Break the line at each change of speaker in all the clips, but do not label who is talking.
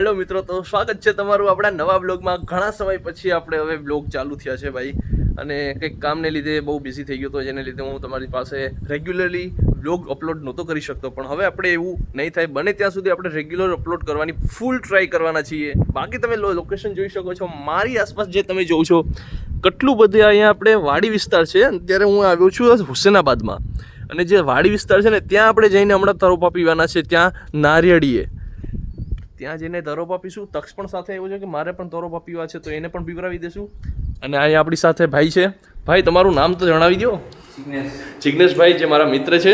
Hello મિત્રો, તો સ્વાગત છે તમારું આપણા નવા બ્લોગમાં. ઘણા સમય પછી આપણે હવે બ્લોગ ચાલુ થયા છે ભાઈ. અને કંઈક કામને લીધે બહુ બિઝી થઈ ગયો હતો જેને લીધે હું તમારી પાસે રેગ્યુલરલી બ્લોગ અપલોડ નહોતો કરી શકતો. પણ હવે આપણે એવું નહીં થાય. બને ત્યાં સુધી આપણે રેગ્યુલર અપલોડ કરવાની ફૂલ ટ્રાય કરવાના છીએ. બાકી તમે લોકેશન જોઈ શકો છો. મારી આસપાસ જે તમે જોઉં છો, કેટલું બધું અહીંયા આપણે વાડી વિસ્તાર છે. અત્યારે હું આવ્યો છું હુસેનાબાદમાં. અને જે વાડી વિસ્તાર છે ને, ત્યાં આપણે જઈને હમણાં તરોપા પીવાના છે. ત્યાં નારિયેળીએ. ત્યાં જઈને તરોપા પીશું તક્ષ પણ સાથે આવ્યો છે કે મારે પણ તરોપા પીવા છે તો એને પણ પીવરાવી દેશું. અને અહીંયા આપણી સાથે ભાઈ છે. ભાઈ તમારું નામ તો જણાવી દો જિગ્નેશભાઈ જે મારા મિત્ર છે.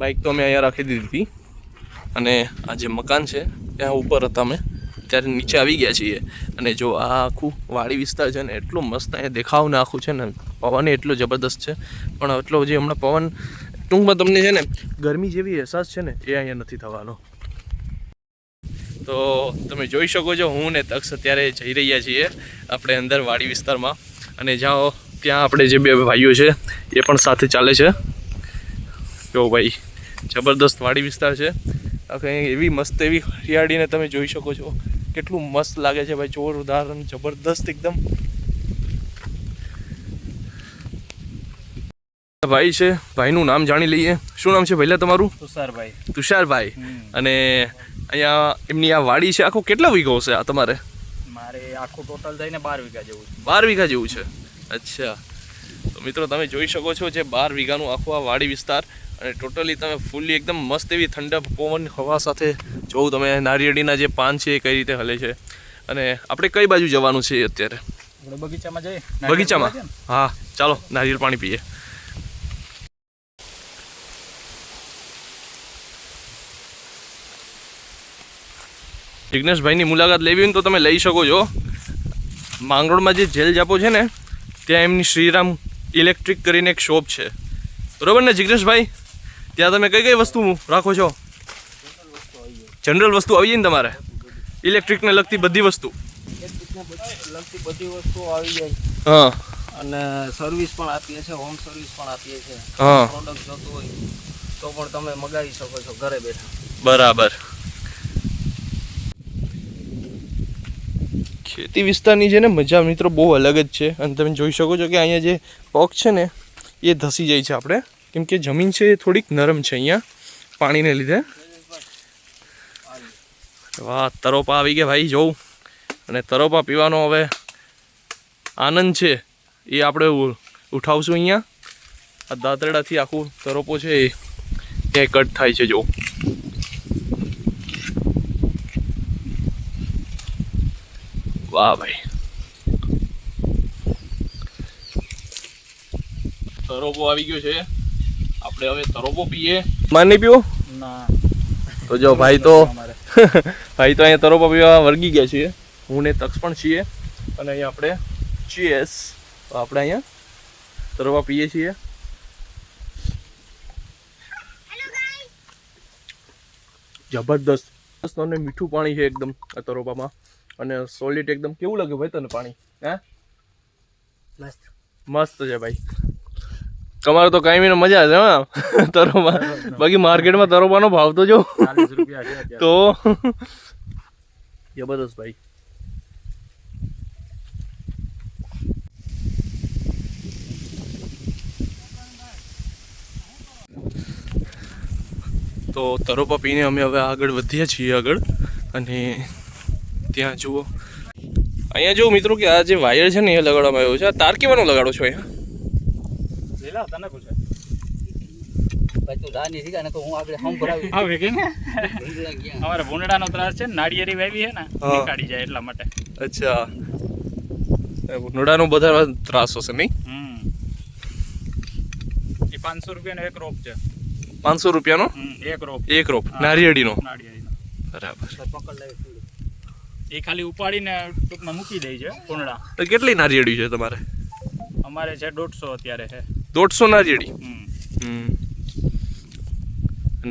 બાઇક તો અમે અહીંયા રાખી દીધી હતી. અને આ જે મકાન છે ત્યાં ઉપર હતા અમે. ત્યારે નીચે આવી ગયા છીએ. અને જો આ આખું વાડી વિસ્તાર છે ને એટલું મસ્ત અહીંયા દેખાવ ને આખું છે ને પવન એટલો જબરદસ્ત છે. પણ એટલો જે હમણાં પવન ટૂંકમાં તમને છે ને ગરમી જેવી અહેસાસ છે ને એ અહીંયા નથી થવાનો. તો તમે જોઈ શકો છો હું ને તક્ષ અત્યારે જઈ રહ્યા છીએ આપણે અંદર વાડી વિસ્તારમાં. અને જાઓ ત્યાં આપણે જે બે ભાઈઓ છે એ પણ સાથે ચાલે છે. જો ભાઈ જબરદસ્ત વાડી વિસ્તાર છે. કંઈ એવી મસ્ત એવી હરિયાળીને તમે જોઈ શકો છો. કેટલું મસ્ત લાગે છે ભાઈ જોરદાર અને જબરદસ્ત એકદમ. ભાઈ છે ભાઈનું નામ જાણી લઈએ. શું નામ છે પહેલાં તમારું?
તુષારભાઈ.
તુષારભાઈ. અને અહીંયા એમની આ વાડી છે આખો કેટલા વીઘો હશે આ તમારે?
મારે આખું ટોટલ થઈને બાર વીઘા જેવું છે.
બાર વીઘા જેવું છે? અચ્છા. તો મિત્રો તમે જોઈ શકો છો જે બાર વીઘાનું આખું આ વાડી વિસ્તાર અને ટોટલી તમે ફૂલ્લી એકદમ મસ્ત એવી ઠંડક પવન હવા સાથે જોવું તમે નારિયેળીના જે પાન છે એ કઈ રીતે હલે છે. અને આપણે કઈ બાજુ જવાનું છે અત્યારે?
બગીચામાં જઈએ.
બગીચામાં? હા ચાલો નારિયેળ પાણી પીએ. જિગ્નેશભાઈની મુલાકાત લેવી હોય તો તમે લઈ શકો છો. માંગરોળમાં જે જેલ જાપો છે ને ત્યાં એમની શ્રીરામ ઇલેક્ટ્રિક કરીને એક શોપ છે. બરોબર ને જિગ્નેશભાઈ? ત્યાં તમે કઈ કઈ વસ્તુ રાખો છો? જનરલ વસ્તુ આવી જાય ને તમારે? ઇલેક્ટ્રિકને લગતી બધી વસ્તુ.
લગતી બધી વસ્તુઓ આવી જાય
હા.
અને સર્વિસ પણ આપીએ છીએ હોમ સર્વિસ પણ આપીએ છીએ. પ્રોડક્ટ જોતું હોય તો પણ તમે મગાવી શકો છો ઘરે બેઠા.
બરાબર. ખેતી વિસ્તારની છે ને મજા મિત્રો બહુ અલગ જ છે. અને તમે જોઈ શકો છો કે અહીંયા જે પગ છે ને, એ ધસી જાય છે આપણે. કેમ કે જમીન છે એ થોડીક નરમ છે અહીંયા, પાણીને લીધે. વાહ, તરોપા આવી ગયા ભાઈ, જોઉં. અને તરોપા પીવાનો હવે આનંદ છે. એ આપણે ઉઠાવશું અહીંયા. આ દાંતરડાથી આખું તરોપો છે એ એ કટ થાય છે જો વાહ ભાઈ. તરોપો આવી ગયો છે. આપણે હવે તરોપો પીએ. માન નહીં પીવો?
ના.
તો જો ભાઈ તો ભાઈ તો અહીંયા તરોપો પીવા વર્ગી ગયા છીએ. હું ને તક્ષ પણ છીએ. અને અહીંયા આપણે ચીએસ તો આપણે અહીંયા તરોબા પીએ છીએ. જબરદસ્ત. અને મીઠું પાણી છે એકદમ આ તરોપામાં અને સોલિડ એકદમ કેવું લાગે ભાઈ તને પાણી? હે? મસ્ત. છે ભાઈ. તમારે તો કાંઈ મજા છે હા તરોપા બાકી માર્કેટમાં તરોપાનો ભાવ તો જો. તો જબરદસ્ત ભાઈ. તો તરોપા પીને અમે હવે આગળ વધીએ છીએ આગળ. અને ત્યાં જુઓ. અહીંયા જો મિત્રો કે આ જે વાયર છે ને એ લગાડવામાં આવ્યો છે. આ તાર કેવાનો લગાડો છો અહીંયા?
લીલા તને પૂછે
ભાઈ તું જા નહીં ને તો હું આગળ હમ ભરાવી
આવે કે ને? અમારે ભૂંડડાનો ત્રાસ છે નાળિયેરી વાવી છે ને. નીકાળી જાય એટલા માટે.
અચ્છા. ભૂંડડાનો બધા ત્રાસ હશે નહીં?
હમ. એ પાંચસો રૂપિયાનો એક રોપ છે.
પાંચસો રૂપિયાનો?
એક રોપ.
એક રોપ. નારિયેળીનો?
નાળિયેરીનો.
બરાબર.
પકડ લાવી.
એ ખાલી ઉપાડીને ટૂંકમાં મૂકી દે છે ભૂંડડા
તો કેટલી નારિયેળી છે તમારે?
અમારે છે દોઢસો અત્યારે છે.
દોઢસો નારિયેળી?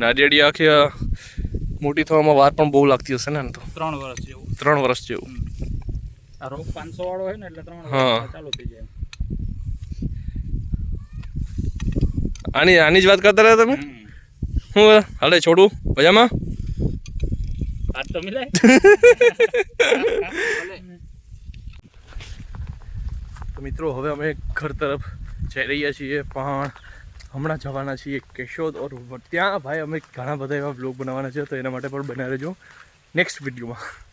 નારિયેળી આખી મોટી થવામાં વાર પણ બહુ લાગતી હશે ને તો.
ત્રણ વર્ષ જેવું.
ત્રણ વર્ષ જેવું.
આ રોગ પાંચસો વાળો હોય ને એટલે ત્રણ
હા.
ચાલુ થઈ જાય.
આની આની જ વાત કરતા રહ્યા તમે? હું હાલે છોડું? મજામાં?
હાથ તો મિલાય.
તો મિત્રો, હવે અમે ઘર તરફ જઈ રહ્યા છીએ, પણ હમણાં જવાના છીએ કેશોદ ઓર ત્યાં ભાઈ અમે ઘણા બધા એવા બ્લોગ બનાવવાના છે, તો એના માટે પણ બનાવી રહેજો નેક્સ્ટ વિડીયોમાં